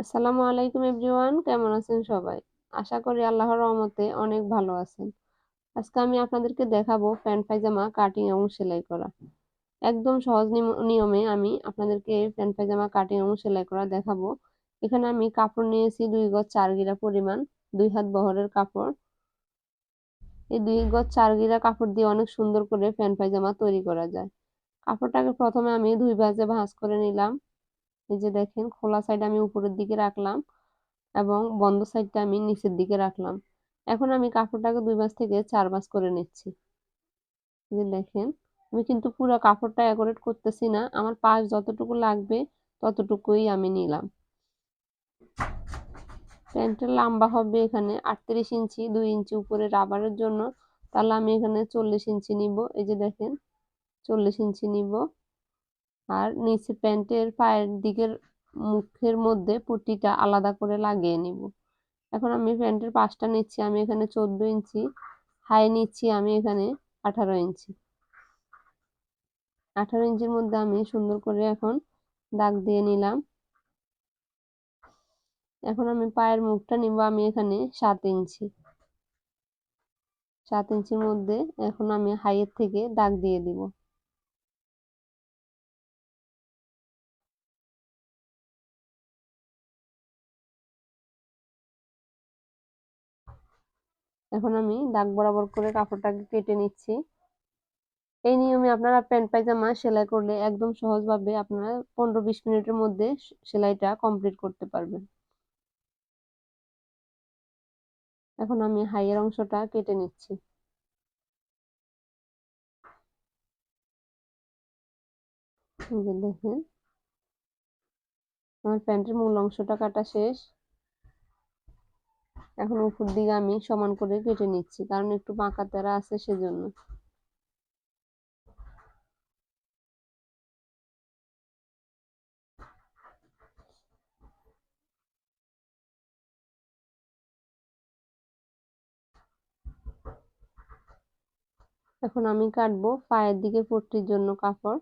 আসসালামু আলাইকুম এভরিওয়ান, কেমন আছেন সবাই? আশা করি আল্লাহর রহমতে অনেক ভালো আছেন। আজকে আমি আপনাদেরকে দেখাবো প্যান্ট পায়জামা কাটিং এবং সেলাই করা। একদম সহজ নিয়মে আমি আপনাদেরকে প্যান্ট পায়জামা কাটিং এবং সেলাই করা দেখাবো। এখানে আমি কাপড় নিয়েছি দুই গজ চার গিরা পরিমাণ, দুই হাত বহরের কাপড়। এই দুই গজ চার গিরা কাপড় দিয়ে অনেক সুন্দর করে প্যান্ট পায়জামা তৈরি করা যায়। কাপড়টাকে প্রথমে আমি দুই ভাজে ভাঁজ করে নিলাম। এই যে দেখেন, খোলা সাইড আমি উপরের দিকে রাখলাম এবং বন্ধ সাইডটা আমি নিচের দিকে রাখলাম। এখন আমি কাপড়টাকে দুই মাস থেকে চার মাস করে নিচ্ছি। যে দেখেন, আমি কিন্তু পুরো কাপড়টা অ্যাকোরেট করতেছি না, আমার পাশ যতটুকু লাগবে ততটুকুই আমি নিলাম। প্যান্টের লম্বা হবে এখানে আটত্রিশ ইঞ্চি, দুই ইঞ্চি উপরে রাবারের জন্য। তাহলে আমি এখানে চল্লিশ ইঞ্চি নিব। এই যে দেখেন, চল্লিশ ইঞ্চি নিব। আর নিচে প্যান্টের পায়ের দিকের মুখের মধ্যে পুটিটা আলাদা করে লাগিয়ে নিব। এখন আমি প্যান্টের পাশটা নিচ্ছি, আমি এখানে চোদ্দ ইঞ্চি, হাই নিচ্ছি আমি এখানে আঠারো ইঞ্চি। আঠারো ইঞ্চির মধ্যে আমি সুন্দর করে এখন দাগ দিয়ে নিলাম। এখন আমি পায়ের মুখটা নিব আমি এখানে সাত ইঞ্চি। সাত ইঞ্চির মধ্যে এখন আমি হাইয়ের থেকে দাগ দিয়ে দিব। এখন আমি দাগ বরাবর করে কাপড়টাকে কেটে নিচ্ছি। এই নিয়মে আপনারা প্যান্ট পায়জামা সেলাই করলে একদম সহজভাবে আপনারা পনেরো বিশ মিনিটের মধ্যে সেলাইটা কমপ্লিট করতে পারবেন। এখন আমি হাইয়ের অংশটা কেটে নিচ্ছি। দেখেন, আমার প্যান্টের মূল অংশটা কাটা শেষ। এখন উপর দিকে আমি সমান করে কেটে নিচ্ছি, কারণ একটু বাঁকা তারা আছে সেজন্য। এখন আমি কাটবো পায়ের দিকে পট্টির জন্য কাপড়।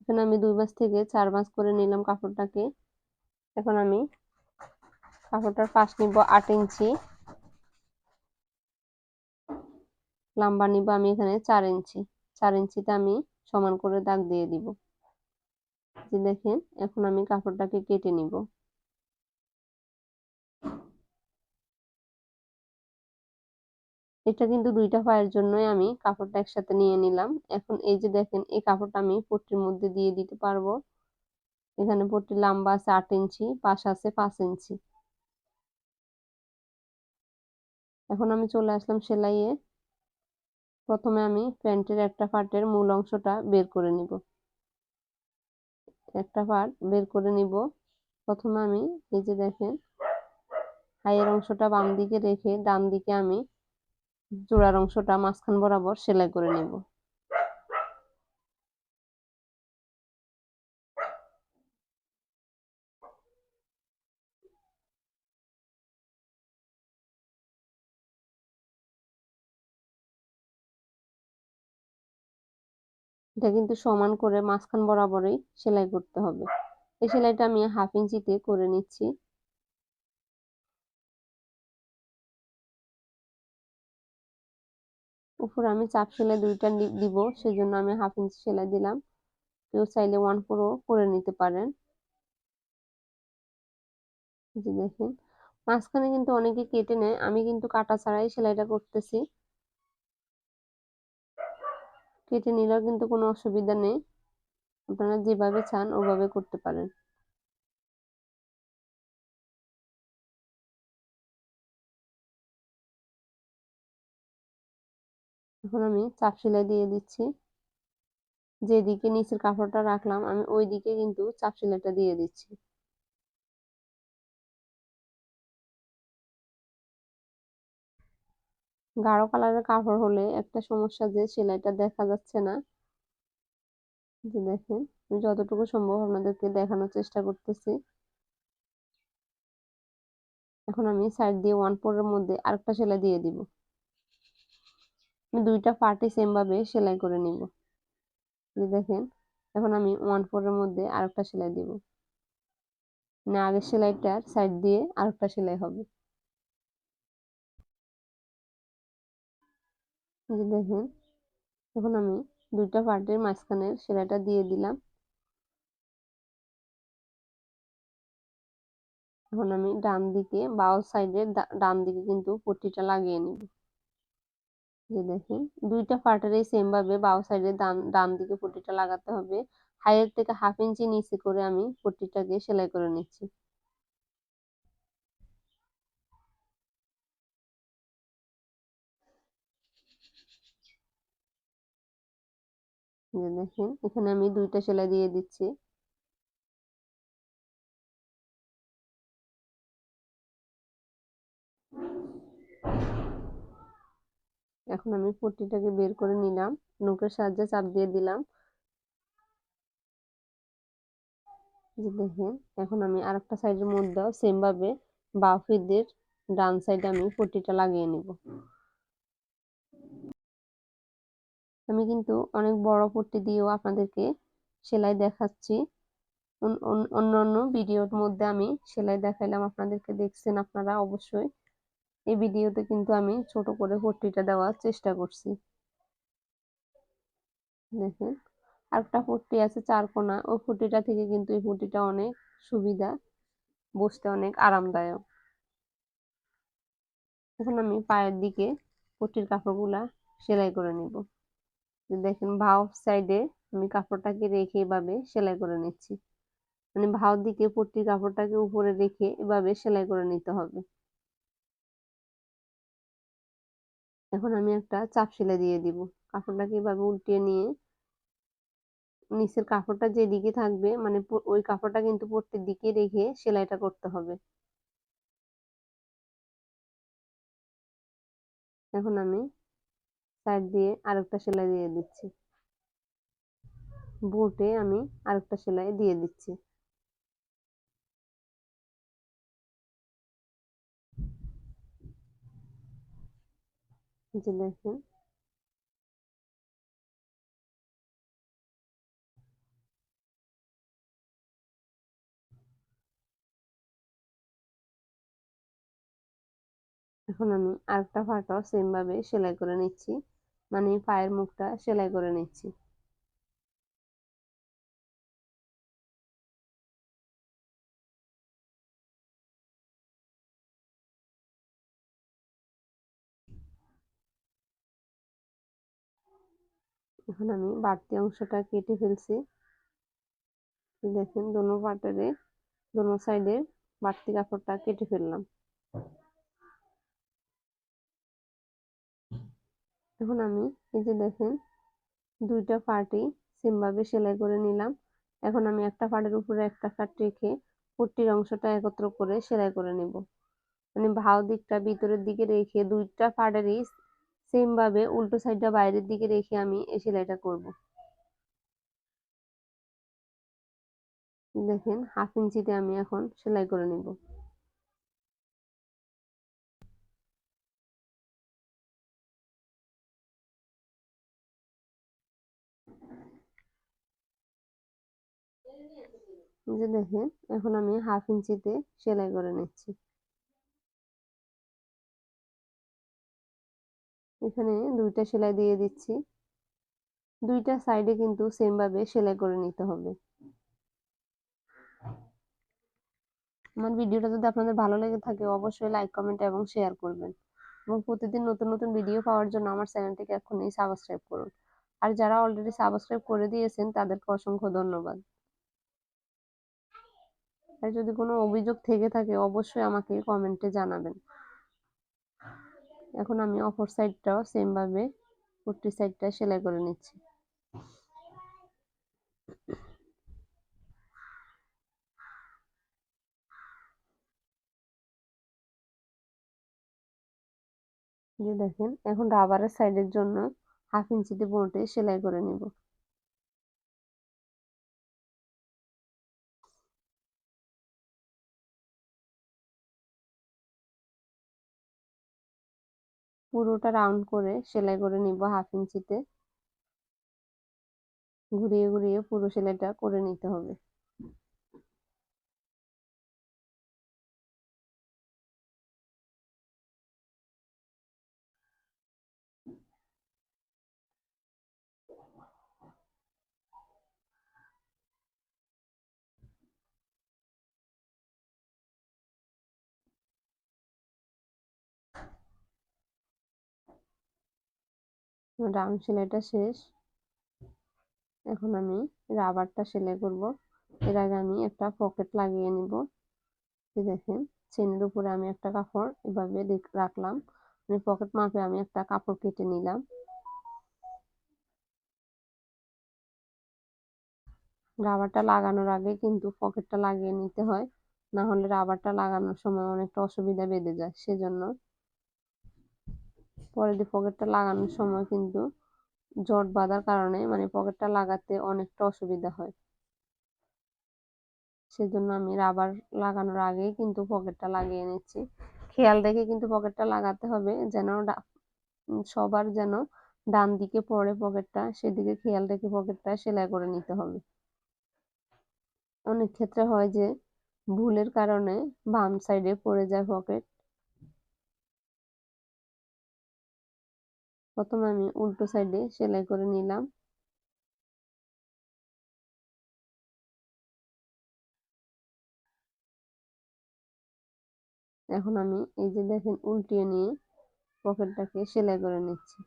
এখানে আমি দুই মাস থেকে চার মাস করে নিলাম কাপড়টাকে। এখন আমি কাপড়টার পাশ নিব আট ইঞ্চি। লম্বা নিব আমি এখানে চার ইঞ্চি। চার ইঞ্চিতে আমি সমান করে দাগ দিয়ে দিব। যে দেখেন, এখন আমি কাপড়টাকে কেটে নিব। এটা কিন্তু দুইটা পায়ের জন্যই আমি কাপড়টা একসাথে নিয়ে নিলাম। এখন এই যে দেখেন, এই কাপড়টা আমি পট্টির মধ্যে দিয়ে দিতে পারব। এখানে পট্টি লম্বা আছে আট ইঞ্চি, পাশ আছে পাঁচ ইঞ্চি। এখন আমি চলে আসলাম সেলাইয়ে। প্রথমে আমি প্যান্টের একটা পার্টের মূল অংশটা বের করে নিব। একটা পার্ট বের করে নিব। প্রথমে আমি এই যে দেখেন হাইয়ের অংশটা বাম দিকে রেখে ডান দিকে আমি জোড়ার অংশটা মাঝখান বরাবর সেলাই করে নেব। এটা কিন্তু সমান করে মাঝখান বরাবরই সেলাই করতে হবে। এই সেলাইটা আমি হাফ ইঞ্চিতে করে নিচ্ছি। উপরে আমি চাপ সেলাই দুইটা দিব, সেজন্য আমি হাফ ইঞ্চি সেলাই দিলাম। কেউ চাইলে ওয়ান ফোরও করে নিতে পারেন। দেখেন, মাঝখানে কিন্তু অনেকে কেটে নেয়, আমি কিন্তু কাটা ছাড়াই সেলাইটা করতেছি। কেটে নিলেও কিন্তু কোনো অসুবিধা নেই। আপনারা যেভাবে চান, ওভাবে করতে পারেন। এখন আমি চাপ সেলাই দিয়ে দিচ্ছি। যেদিকে নিচের কাপড়টা রাখলাম, আমি ওই দিকে কিন্তু চাপ সেলাইটা দিয়ে দিচ্ছি। গাঢ় কালারের কাপড় হলে একটা সমস্যা যে সেলাইটা দেখা যাচ্ছে না। যে দেখেন, আমি যতটুকু সম্ভব আপনাদেরকে দেখানোর চেষ্টা করতেছি। এখন আমি সাইড দিয়ে ওয়ান ফোরের মধ্যে আরেকটা সেলাই দিয়ে দিব। আমি দুইটা পার্টি সেম ভাবে সেলাই করে নিব। যে দেখেন, এখন আমি ওয়ান ফোরের মধ্যে আরেকটা সেলাই দিব। মানে আগের সেলাইটার সাইড দিয়ে আরেকটা সেলাই হবে। যে দেখেন, এখন আমি দুইটা পার্টের মাঝখানের সেলাইটা দিয়ে দিলাম। এখন আমি ডান দিকে বাউ সাইডের ডান দিকে কিন্তু পট্টিটা লাগিয়ে নিব। যে দেখেন, দুইটা পার্টেরই সেম ভাবে বাউ সাইডের ডান ডান দিকে পট্টিটা লাগাতে হবে। হাইয়ের থেকে হাফ ইঞ্চি নিচে করে আমি পট্টিটাকে সেলাই করে নিচ্ছি। দেখেন, এখানে আমি দুইটা সেলাই দিয়ে দিচ্ছি। এখন আমি পট্টিটাকে বের করে নিলাম নখের সাহায্যে চাপ দিয়ে দিলাম। দেখেন, এখন আমি আরেকটা সাইডের মধ্যেও সেম ভাবে বাউ ফিদের ডান সাইডে আমি পট্টিটা লাগিয়ে নিব। আমি কিন্তু অনেক বড় পট্টি দিয়েও আপনাদেরকে সেলাই দেখাচ্ছি। অন্য অন্য ভিডিওর মধ্যে আমি সেলাই দেখাইলাম, আপনাদেরকে দেখছেন আপনারা অবশ্যই। এই ভিডিওতে কিন্তু আমি ছোট করে পট্টিটা দেওয়ার চেষ্টা করছি। দেখেন, আরেকটা পট্টি আছে চার কোনা ওই পট্টিটা থেকে কিন্তু এই পট্টিটা অনেক সুবিধা, বসতে অনেক আরামদায়ক। এখন আমি পায়ের দিকে পট্টির কাপড়গুলা সেলাই করে নিব। দেখেন ভাও সাইডে আমি কাপড়টাকে রেখে এভাবে সেলাই করে নিচ্ছি। মানে ভাও দিকে পট্টির কাপড়টাকে উপরে রেখে এভাবে সেলাই করে নিতে হবে। এখন আমি একটা চাপ সেলাই দিয়ে দিব। কাপড়টাকে এভাবে উল্টিয়ে নিয়ে নিচের কাপড়টা যেদিকে থাকবে মানে ওই কাপড়টা কিন্তু পট্টির দিকে রেখে সেলাইটা করতে হবে। এখন আমি সাইড দিয়ে আরেকটা সেলাই দিয়ে দিচ্ছি। বুটে আমি আরেকটা সেলাই দিয়ে দিচ্ছি। দেখেন। এখন আমি আরেকটা ফাটাও সেম ভাবে সেলাই করে নিচ্ছি। মানে পায়ের মুখটা সেলাই করে নিচ্ছি। এখন আমি বাড়তি অংশটা কেটে ফেলছি। দেখেন, দোনো পাটের, দোনো সাইডে বাড়তি কাপড়টা কেটে ফেললাম। এখন আমি এই যে দেখেন, দুইটা পার্টি সেমভাবে সেলাই করে নিলাম। এখন আমি একটা পাড়ের উপরে একটা কাট রেখে পট্টির অংশটা একত্র করে সেলাই করে নেব। মানে ভাও দিকটা ভিতরের দিকে রেখে দুইটা পাড়েরই সেম ভাবে উল্টো সাইডটা বাইরের দিকে রেখে আমি এই সেলাইটা করব। দেখেন, হাফ ইঞ্চিতে আমি এখন সেলাই করে নেব। যে দেখেন, এখন আমি হাফ ইঞ্চিতে সেলাই করে নিচ্ছি। এখানে দুইটা সেলাই দিয়ে দিচ্ছি। দুইটা সাইডে কিন্তু সেম ভাবে সেলাই করে নিতে হবে। আমার ভিডিওটা যদি আপনাদের ভালো লেগে থাকে, অবশ্যই লাইক কমেন্ট এবং শেয়ার করবেন। এবং প্রতিদিন নতুন নতুন ভিডিও পাওয়ার জন্য আমার চ্যানেলটিকে এখনই সাবস্ক্রাইব করুন। আর যারা অলরেডি সাবস্ক্রাইব করে দিয়েছেন, তাদেরকে অসংখ্য ধন্যবাদ। আর যদি কোনো অভিযোগ থেকে থাকে, অবশ্যই আমাকে কমেন্টে জানাবেন। এখন আমি অপর সাইডটাও সেম ভাবে কুর্তি সাইডটা সেলাই করে নিচ্ছি। দেখেন, এখন রাবারের সাইডের জন্য হাফ ইঞ্চিতে বোটে সেলাই করে নিব। পুরোটা রাউন্ড করে সেলাই করে নিব হাফ ইঞ্চিতে ঘুরিয়ে ঘুরিয়ে পুরো সেলাইটা করে নিতে হবে। রাউন্ড সেলাইটা শেষ। এখন আমি রাবারটা সেলাই করব। এর আগে আমি একটা পকেট লাগিয়ে নিব। দেখেন, চেনের উপরে আমি একটা কাপড় এভাবে রাখলাম। মানে পকেট মাপে আমি একটা কাপড় কেটে নিলাম। রাবারটা লাগানোর আগে কিন্তু পকেটটা লাগিয়ে নিতে হয়। না হলে রাবারটা লাগানোর সময় অনেকটা অসুবিধা বেঁধে যায়, সেজন্য পরে দিয়ে পকেটটা লাগানোর সময় কিন্তু জট বাঁধার কারণে মানে পকেটটা লাগাতে অনেকটা অসুবিধা হয়। সেজন্য আমি রাবার লাগানোর আগেই কিন্তু পকেটটা লাগিয়ে নিচ্ছি। খেয়াল রেখে কিন্তু পকেটটা লাগাতে হবে যেন সবার যেন ডান দিকে পড়ে পকেটটা, সেদিকে খেয়াল রেখে পকেটটা সেলাই করে নিতে হবে। অনেক ক্ষেত্রে হয় যে ভুলের কারণে বাম সাইডে পড়ে যায় পকেট প্রথমে আমি উল্টো সাইডে সেলাই করে নিলাম। এখন আমি এই যে দেখেন উল্টিয়ে নিয়ে পকেটটাকে সেলাই করে নিচ্ছি।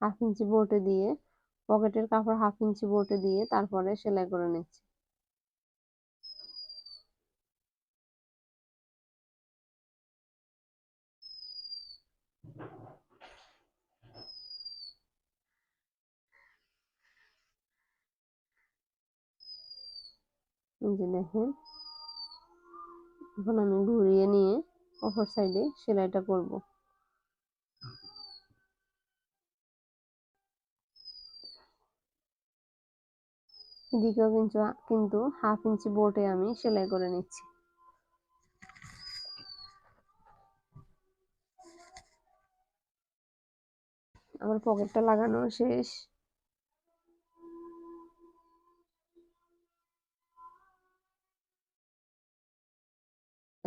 হাফ ইঞ্চি বোটে দিয়ে, পকেটের কাপড় হাফ ইঞ্চি বোটে দিয়ে তারপরে সেলাই করে নিচ্ছি। যে দেখেন, এখন আমি ঘুরিয়ে নিয়ে অপর সাইডে সেলাইটা করব। এদিকেও কিন্তু কিন্তু হাফ ইঞ্চি বোটে আমি সেলাই করে নিচ্ছি। আমার পকেটটা লাগানো শেষ।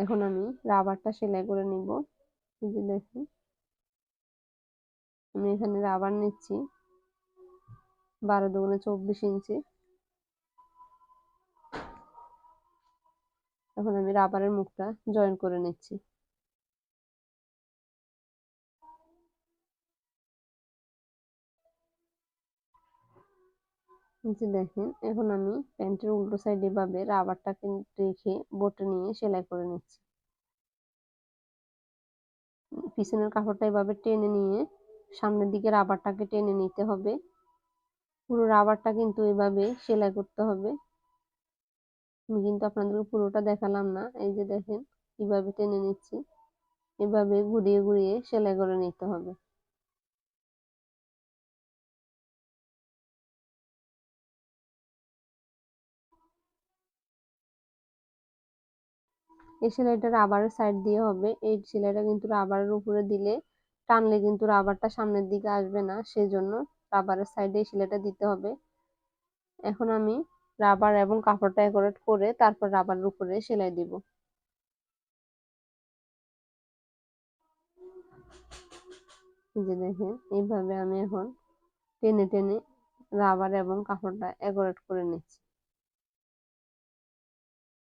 এখন আমি রাবারটা সেলাই করে নিব। যে দেখুন। আমি এখানে রাবার নিচ্ছি বারো দুগুণে চব্বিশ ইঞ্চি। এখন আমি রাবারের মুখটা জয়েন করে নিচ্ছি। যে দেখেন, এখন আমি প্যান্টের উল্টো সাইড এভাবে রাবারটাকে রেখে বোটে নিয়ে সেলাই করে নিচ্ছি। পিছনের কাপড়টা এভাবে টেনে নিয়ে সামনের দিকে রাবারটাকে টেনে নিতে হবে। পুরো রাবারটা কিন্তু এভাবে সেলাই করতে হবে। আমি কিন্তু আপনাদেরকে পুরোটা দেখালাম না। এই যে দেখেন কীভাবে টেনে নিচ্ছি। এভাবে ঘুরিয়ে ঘুরিয়ে সেলাই করে নিতে হবে। এই সেলাইটা রাবারের সাইড দিয়ে হবে। এই সেলাইটা কিন্তু রাবারের উপরে দিলে টানলে কিন্তু রাবারটা সামনের দিকে আসবে না, সেজন্য রাবারের সাইডে এই সেলাইটা দিতে হবে। এখন আমি রাবার এবং কাপড়টা একরেট করে তারপর রাবারের উপরে সেলাই দিব। যে দেখেন, এইভাবে আমি এখন টেনে টেনে রাবার এবং কাপড়টা একরেট করে নিচ্ছি।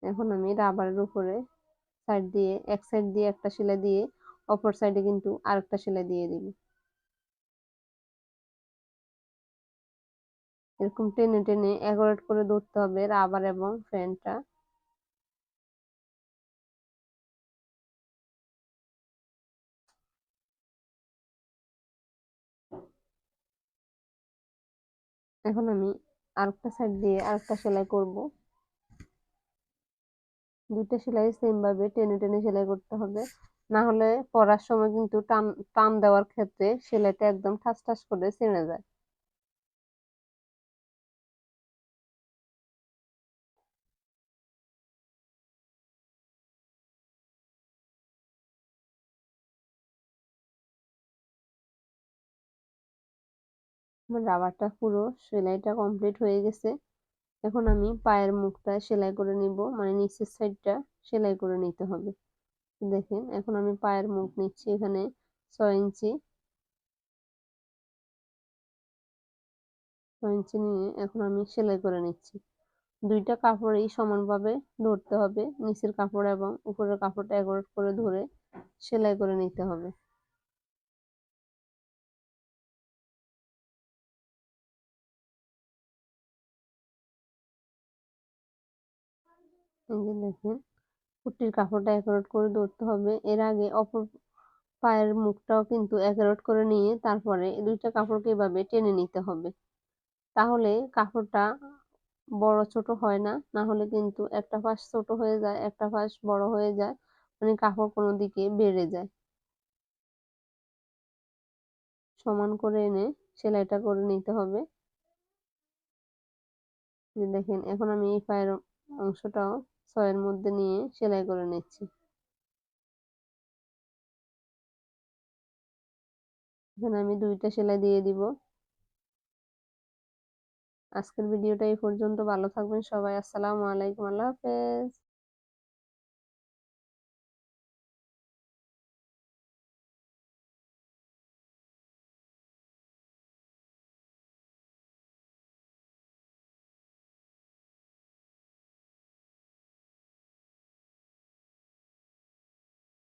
এখন আমি রাবারের উপরে সাইড দিয়ে, এক সাইড দিয়ে একটা সেলাই দিয়ে, অপর সাইডে কিন্তু আরেকটা সেলাই দিয়ে দিবি। এরকম টেনে টেনে একরেট করে ধরতে হবে রাবার এবং ফ্যানটা এখন আমি আরেকটা সাইড দিয়ে আরেকটা সেলাই করব। দুইটা সেলাই সেম ভাবে টেনে টেনে সেলাই করতে হবে। না হলে পরার সময় কিন্তু টান টান দেওয়ার ক্ষেত্রে সেলাইটা একদম ঠাস ঠাস করে ছিঁড়ে যায়। রাবারটা পুরো সেলাইটা কমপ্লিট হয়ে গেছে। এখন আমি পায়ের মুখটা সেলাই করে নিব মানে নিচের সাইডটা সেলাই করে নিতে হবে। দেখেন, এখন আমি পায়ের মুখ নিচ্ছি এখানে ছয় ইঞ্চি। ছয় ইঞ্চি নিয়ে এখন আমি সেলাই করে নিচ্ছি। দুইটা কাপড়ই সমানভাবে ধরতে হবে, নিচের কাপড় এবং উপরের কাপড়টা একরোট করে ধরে সেলাই করে নিতে হবে। যে দেখেন। কুর্তির কাপড়টা একরোট করে ধরতে হবে। এর আগে অপর পায়ের মুখটাও কিন্তু একরোট করে নিয়ে তারপরে দুইটা কাপড়কে এভাবে টেনে নিতে হবে। তাহলে কাপড়টা বড় ছোট হয় না না হলে কিন্তু একটা পাশ ছোট হয়ে যায়, একটা পাশ বড় হয়ে যায় মানে কাপড় কোনো দিকে বেড়ে যায়। সমান করে এনে সেলাইটা করে নিতে হবে। দেখেন, এখন আমি এই পায়ের অংশটাও ছয়ের মধ্যে নিয়ে সেলাই করে নিচ্ছি। এখানে আমি দুইটা সেলাই দিয়ে দিব। আজকের ভিডিওটা এই পর্যন্ত। ভালো থাকবেন সবাই। আসসালামু আলাইকুম। আল্লাহ হাফেজ।